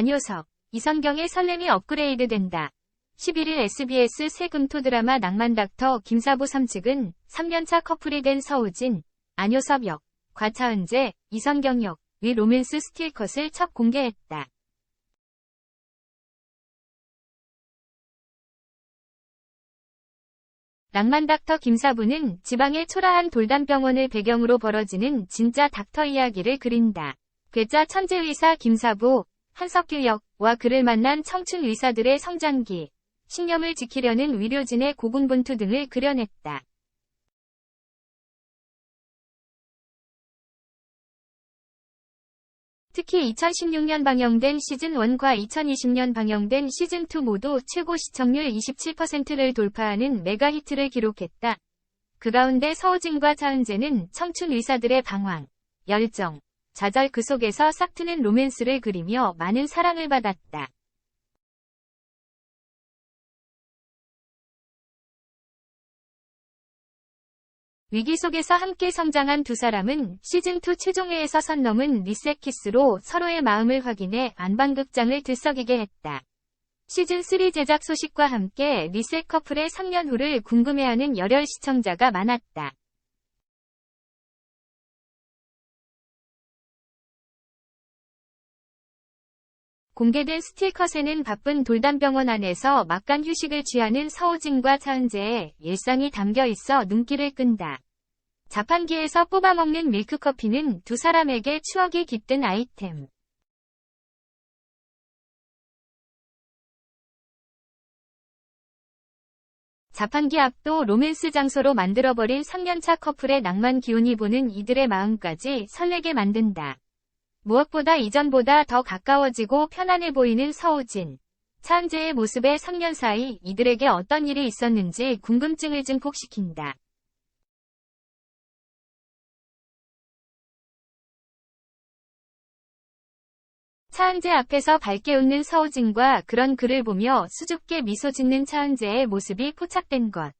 안효섭, 이성경의 설렘이 업그레이드 된다. 11일 SBS 세금토 드라마 낭만닥터 김사부 3측은 3년차 커플이 된 서우진, 안효섭 역, 과차은재, 이성경 역의 로맨스 스틸컷을 첫 공개했다. 낭만닥터 김사부는 지방의 초라한 돌담병원을 배경으로 벌어지는 진짜 닥터 이야기를 그린다. 괴짜 천재의사 김사부, 한석규 역과 그를 만난 청춘 의사들의 성장기, 신념을 지키려는 위료진의 고군분투 등을 그려냈다. 특히 2016년 방영된 시즌1과 2020년 방영된 시즌2 모두 최고 시청률 27%를 돌파하는 메가 히트를 기록했다. 그 가운데 서우진과 차은재는 청춘 의사들의 방황, 열정, 좌절 그 속에서 싹트는 로맨스를 그리며 많은 사랑을 받았다. 위기 속에서 함께 성장한 두 사람은 시즌2 최종회에서 선 넘은 리셋 키스로 서로의 마음을 확인해 안방극장을 들썩이게 했다. 시즌3 제작 소식과 함께 리셋 커플의 3년 후를 궁금해하는 열혈 시청자가 많았다. 공개된 스틸컷에는 바쁜 돌담병원 안에서 막간 휴식을 취하는 서우진과 차은재의 일상이 담겨 있어 눈길을 끈다. 자판기에서 뽑아먹는 밀크커피는 두 사람에게 추억이 깃든 아이템. 자판기 앞도 로맨스 장소로 만들어버린 3년차 커플의 낭만 기운이 보는 이들의 마음까지 설레게 만든다. 무엇보다 이전보다 더 가까워지고 편안해 보이는 서우진. 차은재의 모습에 3년 사이 이들에게 어떤 일이 있었는지 궁금증을 증폭시킨다. 차은재 앞에서 밝게 웃는 서우진과 그런 그를 보며 수줍게 미소 짓는 차은재의 모습이 포착된 것.